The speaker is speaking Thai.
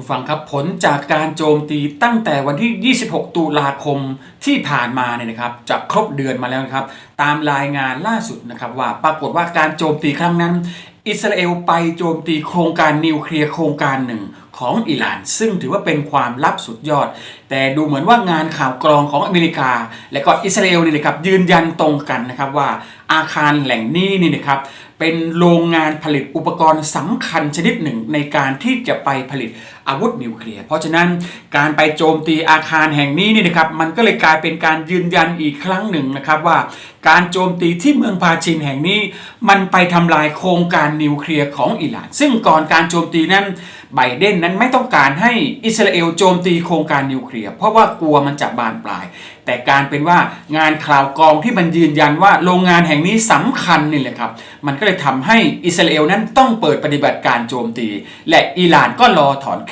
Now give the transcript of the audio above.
ผู้ฟังครับผลจากการโจมตีตั้งแต่วันที่ 26 ตุลาคมที่ผ่านมาเนี่ยนะครับจะครบเดือนมาแล้วนะครับ ตามรายงานล่าสุดนะครับว่าปรากฏว่าการโจมตีครั้งนั้น อิสราเอลไปโจมตีโครงการนิวเคลียร์โครงการหนึ่งของอิหร่าน ซึ่งถือว่าเป็นความลับสุดยอด แต่ดูเหมือนว่างานข่าวกรองของอเมริกา และก็อิสราเอลนี่นะครับยืนยันตรงกันนะครับว่าอาคารแหล่งนี้นี่นะครับเป็นโรงงานผลิตอุปกรณ์สำคัญชนิดหนึ่งในการที่จะไปผลิตอาวุธนิวเคลียร์เพราะฉะนั้นการไปโจมตีอาคารแห่งนี้นี่นะครับมันก็เลยกลายเป็นการยืนยันอีกครั้งหนึ่งนะครับว่า การโจมตีที่เมืองพาชินแห่งนี้ มันไปทำลายโครงการนิวเคลียร์ของอิหร่าน ซึ่งก่อนการโจมตีนั้นไบเดนนั้นไม่ต้องการให้อิสราเอลโจมตีโครงการนิวเคลียร์เพราะว่ากลัวมันจะบานปลาย แต่การเป็นว่างานข่าวกรองที่มันยืนยันว่าโรงงานแห่งนี้สำคัญนี่แหละครับ มันก็เลยทำให้อิสราเอลนั้นต้องเปิดปฏิบัติการโจมตี และอิหร่านก็รอถอนแขน